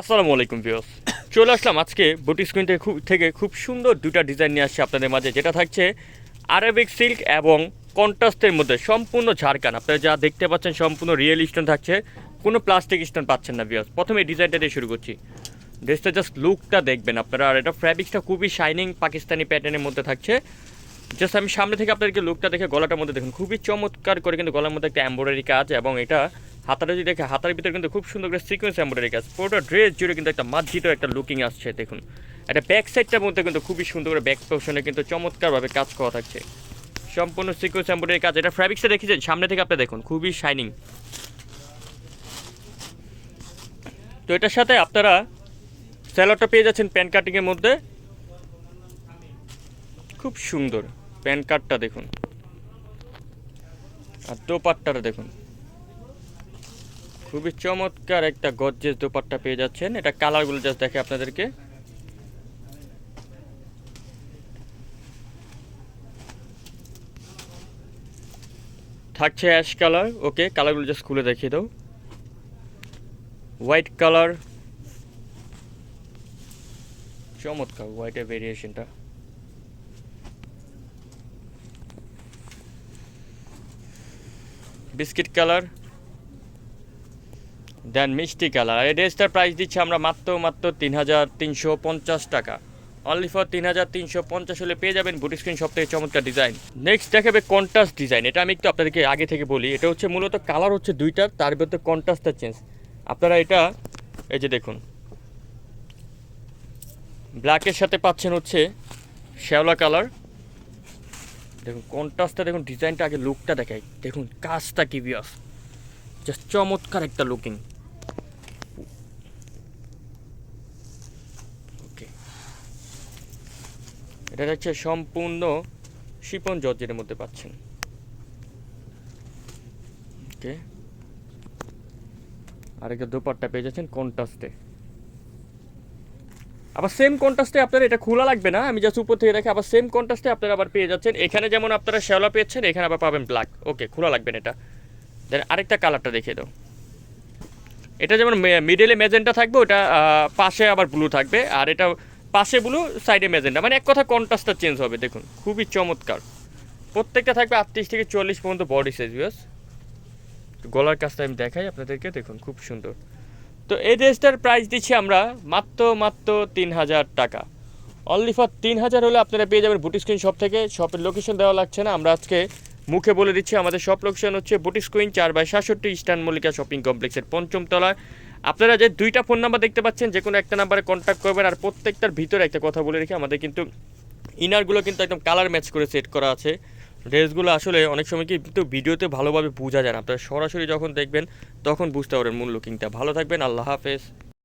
আসসালামু আলাইকুম ভিউস চলে আসলাম আজকে বুটিক স্ক্রিন থেকে খুব থেকে খুব সুন্দর দুটা ডিজাইন নিয়ে আসছে আপনাদের মাঝে, যেটা থাকছে আরবিক সিল্ক এবং কন্ট্রাস্টের মধ্যে সম্পূর্ণ ঝাড়খান। আপনারা যা দেখতে পাচ্ছেন সম্পূর্ণ রিয়েল স্টোন থাকছে, কোনো প্লাস্টিক স্টোন পাচ্ছেন না ভিউস প্রথমে এই ডিজাইনটা দিয়ে শুরু করছি। ড্রেসটা জাস্ট লুকটা দেখবেন আপনারা, আর এটা ফ্যাব্রিক্সটা খুবই শাইনিং পাকিস্তানি প্যাটার্নের মধ্যে থাকছে। জাস্ট আমি সামনে থেকে আপনাদেরকে লুকটা দেখে গলাটার মধ্যে দেখুন, খুবই চমৎকার করে কিন্তু গলার মধ্যে একটা এম্ব্রয়ডারি কাজ এবং এটা হাতাটা যদি দেখে, হাতার ভিতরে কিন্তু খুব সুন্দর করে সিকোয়েন্স এম্ব্রয়ডারি কাজ। পুরোটা ড্রেস জুড়ে কিন্তু একটা মার্জিত একটা লুকিং আসছে, দেখুন। একটা ব্যাক সাইডটার মধ্যে কিন্তু খুবই সুন্দর করে ব্যাক পোর্শনে কিন্তু চমৎকারভাবে কাজ করা থাকছে। সম্পূর্ণ সিকোয়েন্স এম্ব্রয়ডারি কাজ। এটা ফ্যাব্রিক্সটা দেখেছেন সামনে থেকে আপনি দেখুন, খুবই শাইনিং তো এটার সাথে আপনারা স্যালাডটা পেয়ে যাচ্ছেন প্যান কাটিংয়ের মধ্যে। খুব সুন্দর প্যান কার্ডটা দেখুন। আর দোপাট্টাটা দেখুন। খুবই চমৎকার একটা গজ্জেস দোপাট্টা পেয়ে যাচ্ছেন। এটা কালারগুলো জাস্ট দেখে আপনাদেরকে। থাকছে অ্যাশ কালার ওকে কালারগুলো জাস্ট খুলে দেখিয়ে দাও। হোয়াইট কালার চমৎকার হোয়াইটের ভেরিয়েশনটা বিস্কিট কালার দেন মিষ্টি কালার। এই ড্রেসটার প্রাইস দিচ্ছি আমরা মাত্র মাত্র তিন হাজার তিনশো পঞ্চাশ টাকা। অনলি ফর তিন হাজার তিনশো পঞ্চাশ হলে পেয়ে যাবেন বুটি স্ক্রিন সব থেকে চমৎকার ডিজাইন নেক্সট দেখাবে কন্ট্রাস্ট ডিজাইন এটা আমি একটু আপনাদেরকে আগে থেকে বলি। এটা হচ্ছে মূলত কালার হচ্ছে দুইটার তার ভিতরে কন্ট্রাস্টটা চেঞ্জ আপনারা এটা, এই যে দেখুন। ব্ল্যাকের সাথে পাচ্ছেন হচ্ছে শ্যাওলা কালার দেখুন কন্ট্রাস্টটা দেখুন ডিজাইনটা আগে লুকটা দেখাই। দেখুন, কাজটা কি বিয়াস জাস্ট চমৎকার একটা লুকিং ওকে এটা হচ্ছে সম্পূর্ণ শিপন জর্জের মধ্যে পাচ্ছেন। ওকে। আরেকটা দোপাট্টা পেয়ে যাচ্ছেন কন্ট্রাস্টে আবার সেম কন্ট্রাস্টে আপনার এটা খোলা লাগবে না, আমি জাস্ট উপর থেকে দেখে আবার সেম কন্ট্রাস্টে আপনারা আবার পেয়ে যাচ্ছেন। এখানে যেমন আপনারা শ্যাওলা পেয়েছেন, এখানে আবার পাবেন ব্ল্যাক ওকে, খোলা লাগবে না এটা। দেন আরেকটা কালারটা দেখিয়ে দাও। এটা যেমন মিডলে মেজেন্টা থাকবে, ওটা পাশে আবার ব্লু থাকবে। আর এটা পাশে ব্লু সাইডে মেজেন্টা মানে এক কথা কন্ট্রাস্টটা চেঞ্জ হবে, দেখুন, খুবই চমৎকার। প্রত্যেকটা থাকবে আটত্রিশ থেকে চল্লিশ পর্যন্ত বডি সাইজ বিয়াস গলার কাজটা আমি দেখাই আপনাদেরকে, দেখুন, খুব সুন্দর। তো এই ড্রেসটার প্রাইস দিচ্ছি আমরা মাত্র মাত্র তিন হাজার টাকা। অনলি ফর তিন হাজার হলে আপনারা পেয়ে যাবেন বুটি স্ক্রিন শপ থেকে। শপের লোকেশন দেওয়া লাগছে না, আমরা আজকে মুখে বলে দিচ্ছি, আমাদের শপ লোকেশন হচ্ছে বুটি স্ক্রিন চার বাই সাতষট্টি ইস্টার্ন মল্লিকা শপিং কমপ্লেক্সের পঞ্চম তলায়। আপনারা যে দুইটা ফোন নাম্বার দেখতে পাচ্ছেন, যে কোনো একটা নাম্বারে কন্ট্যাক্ট করবেন আর প্রত্যেকটার ভিতরে একটা কথা বলে রেখে আমাদের কিন্তু ইনারগুলো কিন্তু একদম কালার ম্যাচ করে সেট করা আছে। ড্রেসগুলো আসলে অনেক সময় কিন্তু ভিডিওতে ভালোভাবে বোঝা যায় না। আপনারা সরাসরি যখন দেখবেন, তখন বুঝতে পারবেন মূল লুকিংটা ভালো থাকবেন, আল্লাহ হাফেজ।